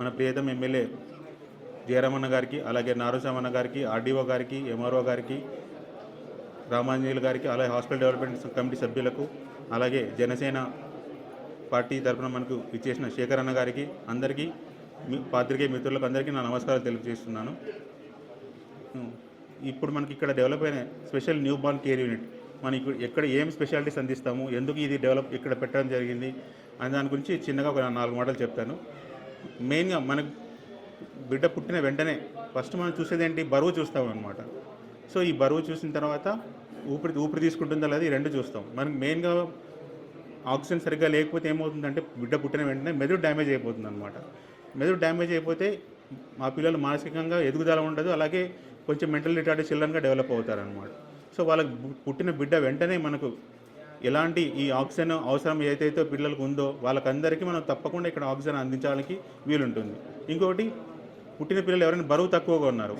మన ప్రియతమ ఎమ్మెల్యే జయరామన్న గారికి అలాగే నారుసామన్న గారికి ఆర్డీఓ గారికి ఎంఆర్ఓ గారికి రామాంజనేయులు గారికి అలాగే హాస్పిటల్ డెవలప్మెంట్ కమిటీ సభ్యులకు అలాగే జనసేన పార్టీ తరఫున మనకు ఇచ్చేసిన శేఖర్ అన్న గారికి అందరికీ పాత్రికేయ మిత్రులకు అందరికీ నా నమస్కారాలు తెలియజేస్తున్నాను. ఇప్పుడు మనకి ఇక్కడ డెవలప్ అయిన special new born care unit మనం ఇక్కడ ఎక్కడ ఏం స్పెషాలిటీస్ అందిస్తాము ఎందుకు ఇది డెవలప్ ఇక్కడ పెట్టడం జరిగింది అని దాని గురించి చిన్నగా ఒక నాలుగు మాటలు చెప్తాను. మెయిన్గా మనకు బిడ్డ పుట్టిన వెంటనే ఫస్ట్ మనం చూసేది ఏంటి? బరువు చూస్తాం అనమాట సో ఈ బరువు చూసిన తర్వాత ఊపిరి ఊపిరి తీసుకుంటుందా లేదా? ఈ రెండు చూస్తాం. మనకి మెయిన్గా ఆక్సిజన్ సరిగ్గా లేకపోతే ఏమవుతుందంటే బిడ్డ పుట్టిన వెంటనే మెదడు డ్యామేజ్ అయిపోతుంది అనమాట మెదడు డ్యామేజ్ అయిపోతే మా పిల్లలు మానసికంగా ఎదుగుదల ఉండదు. అలాగే కొంచెం మెంటల్ రిటార్డ్ చిల్డ్రన్గా డెవలప్ అవుతారనమాట సో వాళ్ళకి పుట్టిన బిడ్డ వెంటనే మనకు ఎలాంటి ఈ ఆక్సిజన్ అవసరం ఏదైతే పిల్లలకు ఉందో వాళ్ళకందరికీ మనం తప్పకుండా ఇక్కడ ఆక్సిజన్ అందించడానికి వీలుంటుంది. ఇంకొకటి పుట్టిన పిల్లలు ఎవరైనా బరువు తక్కువగా ఉన్నారు.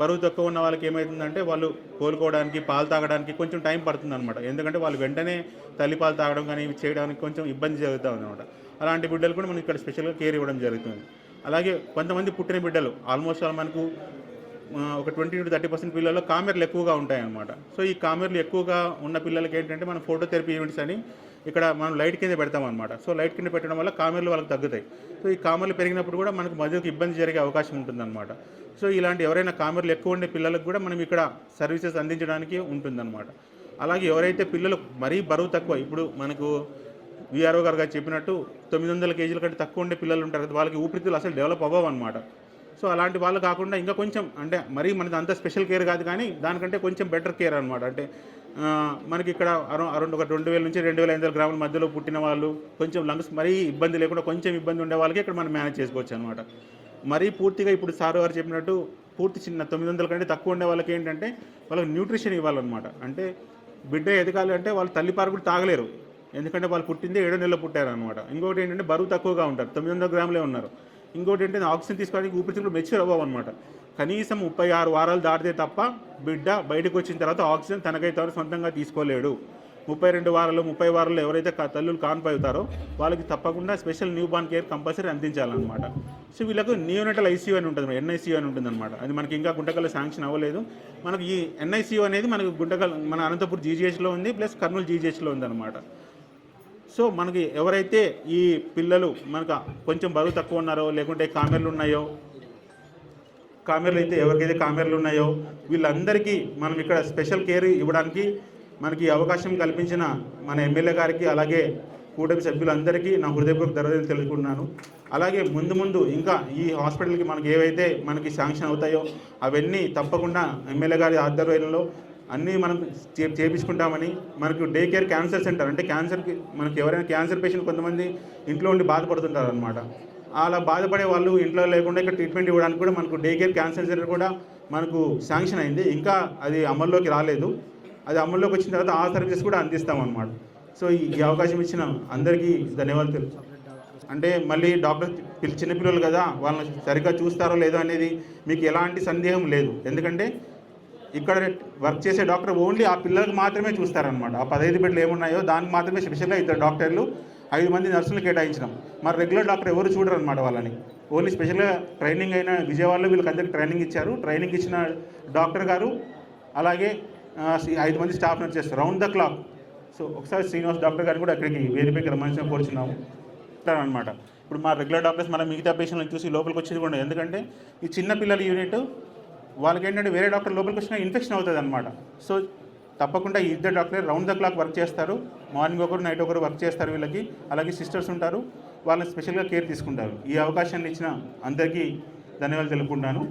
బరువు తక్కువ ఉన్న వాళ్ళకి ఏమవుతుందంటే వాళ్ళు కోలుకోవడానికి పాలు తాగడానికి కొంచెం టైం పడుతుంది అనమాట ఎందుకంటే వాళ్ళు వెంటనే తల్లి పాలు తాగడం కానీ ఇవి చేయడానికి కొంచెం ఇబ్బంది జరుగుతూ అనమాట అలాంటి బిడ్డలు కూడా మనకి ఇక్కడ స్పెషల్గా కేర్ ఇవ్వడం జరుగుతుంది. అలాగే కొంతమంది పుట్టిన బిడ్డలు ఆల్మోస్ట్ ఆల్ మనకు ఒక ట్వంటీ టు థర్టీ పర్సెంట్ పిల్లల్లో కామెర్లు ఎక్కువగా ఉంటాయన్నమాట. సో ఈ కామెర్లు ఎక్కువగా ఉన్న పిల్లలకి ఏంటంటే మనం ఫోటోథెరపీ యూనిట్స్ అని ఇక్కడ మనం లైట్ కింద పెడతాం అనమాట సో లైట్ కింద పెట్టడం వల్ల కామెర్లు వాళ్ళకి తగ్గుతాయి. సో ఈ కామెర్లు పెరిగినప్పుడు కూడా మనకు మధ్యకు ఇబ్బంది జరిగే అవకాశం ఉంటుందన్నమాట. సో ఇలాంటి ఎవరైనా కామెర్లు ఎక్కువ ఉండే పిల్లలకు కూడా మనం ఇక్కడ సర్వీసెస్ అందించడానికి ఉంటుందన్నమాట. అలాగే ఎవరైతే పిల్లలు మరీ బరువు తక్కువ ఇప్పుడు మనకు విఆర్ఓ గారు గారు చెప్పినట్టు తొమ్మిది వందల కేజీల కంటే తక్కువ ఉండే పిల్లలు ఉంటారు కదా వాళ్ళకి ఊపిరితిత్తులు అసలు డెవలప్ అవ్వవు అనమాట సో అలాంటి వాళ్ళు కాకుండా ఇంకా కొంచెం అంటే మరీ మనది అంత స్పెషల్ కేర్ కాదు కానీ దానికంటే కొంచెం బెటర్ కేర్ అనమాట అంటే మనకి ఇక్కడ అరౌండ్ ఒక రెండు వేల నుంచి రెండు వేల ఐదు వందల గ్రాముల మధ్యలో పుట్టిన వాళ్ళు కొంచెం లంగ్స్ మరీ ఇబ్బంది లేకుండా కొంచెం ఇబ్బంది ఉండే వాళ్ళకి ఇక్కడ మనం మేనేజ్ చేసుకోవచ్చు అనమాట మరీ పూర్తిగా ఇప్పుడు సార్ గారు చెప్పినట్టు పూర్తి చిన్న తొమ్మిది వందల కంటే తక్కువ ఉండే వాళ్ళకి ఏంటంటే వాళ్ళకి న్యూట్రిషన్ ఇవ్వాలన్నమాట. అంటే బిడ్డ ఎదగాలి అంటే వాళ్ళు తల్లిపారు కూడా తాగలేరు. ఎందుకంటే వాళ్ళు పుట్టిందే ఏడో నెలలు పుట్టారు అనమాట ఇంకొకటి ఏంటంటే బరువు తక్కువగా ఉంటారు. తొమ్మిది వందల గ్రాములే ఉన్నారు. ఇంకోటి ఏంటంటే ఆక్సిజన్ తీసుకోవడానికి ఊపిరితిత్తులు మెచ్యూర్ అవ్వవు అనమాట కనీసం ముప్పై ఆరు వారాలు దాటితే తప్ప బిడ్డ బయటకు వచ్చిన తర్వాత ఆక్సిజన్ తనకైతే సొంతంగా తీసుకోలేడు. ముప్పై రెండు వారాలు ముప్పై వారాలు ఎవరైతే తల్లులు కాన్పోతారో వాళ్ళకి తప్పకుండా special new born care compulsory అందించాలన్నమాట. సో వీళ్ళకు నియోనటల్ ఐసీయూ అని ఉంటుంది ఎన్ఐసీయూ అని ఉంటుంది అనమాట అది మనకి ఇంకా గుంటకల్లో శాంక్షన్ అవ్వలేదు. మనకి ఈ ఎన్ఐసీయూ అనేది మనకు గుంటకల్ మన అనంతపూర్ జీజీహెచ్లో ఉంది ప్లస్ కర్నూలు జీజీహెచ్లో ఉంది అనమాట సో మనకి ఎవరైతే ఈ పిల్లలు మనకు కొంచెం బరువు తక్కువ ఉన్నారో లేకుంటే కామెర్లు ఉన్నాయో కామెర్లు అయితే ఎవరికైతే కామెర్లు ఉన్నాయో వీళ్ళందరికీ మనం ఇక్కడ స్పెషల్ కేర్ ఇవ్వడానికి మనకి అవకాశం కల్పించిన మన ఎమ్మెల్యే గారికి అలాగే కూటమి సభ్యులందరికీ నా హృదయపూర్వక ధన్యవాదాలు తెలుసుకుంటున్నాను అలాగే ముందు ముందు ఇంకా ఈ హాస్పిటల్కి మనకి ఏవైతే మనకి శాంక్షన్ అవుతాయో అవన్నీ తప్పకుండా ఎమ్మెల్యే గారి ఆధ్వర్యంలో అన్నీ మనం చే చేపించుకుంటామని మనకు డే కేర్ క్యాన్సర్ సెంటర్ అంటే క్యాన్సర్కి మనకి ఎవరైనా క్యాన్సర్ పేషెంట్ కొంతమంది ఇంట్లో ఉండి బాధపడుతుంటారు అనమాట అలా బాధపడే వాళ్ళు ఇంట్లో లేకుండా ఇక్కడ ట్రీట్మెంట్ ఇవ్వడానికి కూడా మనకు డే కేర్ క్యాన్సర్ సెంటర్ కూడా మనకు శాంక్షన్ అయింది. ఇంకా అది అమల్లోకి రాలేదు. అది అమల్లోకి వచ్చిన తర్వాత ఆ సర్వీసెస్ కూడా అందిస్తాం అనమాట సో ఈ అవకాశం ఇచ్చిన అందరికీ ధన్యవాదాలు తెలుసు అంటే మళ్ళీ డాక్టర్ చిన్నపిల్లలు కదా వాళ్ళని సరిగ్గా చూస్తారో లేదో అనేది మీకు ఎలాంటి సందేహం లేదు. ఎందుకంటే ఇక్కడ వర్క్ చేసే డాక్టర్ ఓన్లీ ఆ పిల్లలకు మాత్రమే చూస్తారనమాట ఆ పదహైదు బెడ్లు ఏమున్నాయో దానికి మాత్రమే స్పెషల్గా ఇద్దరు డాక్టర్లు ఐదు మంది నర్సులు కేటాయించినాం. మరి రెగ్యులర్ డాక్టర్ ఎవరు చూడరు అనమాట వాళ్ళని ఓన్లీ స్పెషల్గా ట్రైనింగ్ అయిన విజయవాడలో వీళ్ళకి అందరికి ట్రైనింగ్ ఇచ్చారు. ట్రైనింగ్ ఇచ్చిన డాక్టర్ గారు అలాగే ఐదు మంది staff nurses round the clock so ఒకసారి శ్రీనివాస్ డాక్టర్ గారిని కూడా అక్కడికి వేదికకి రమ్మని కోరుచున్నాము. అనమాట ఇప్పుడు మా రెగ్యులర్ డాక్టర్స్ మన మిగతా పేషెంట్లను చూసి లోపలికి వచ్చేది కూడా ఎందుకంటే ఈ చిన్న పిల్లల యూనిట్ వాళ్ళకి ఏంటంటే వేరే డాక్టర్ లోపలికి వచ్చినా ఇన్ఫెక్షన్ అవుతుంది అనమాట సో తప్పకుండా ఇద్దరు doctor round the clock work చేస్తారు. మార్నింగ్ ఒకరు నైట్ ఒకరు వర్క్ చేస్తారు వీళ్ళకి. అలాగే సిస్టర్స్ ఉంటారు. వాళ్ళని స్పెషల్గా కేర్ తీసుకుంటారు. ఈ అవకాశాన్ని ఇచ్చిన అందరికీ ధన్యవాదాలు తెలుపుకుంటాను.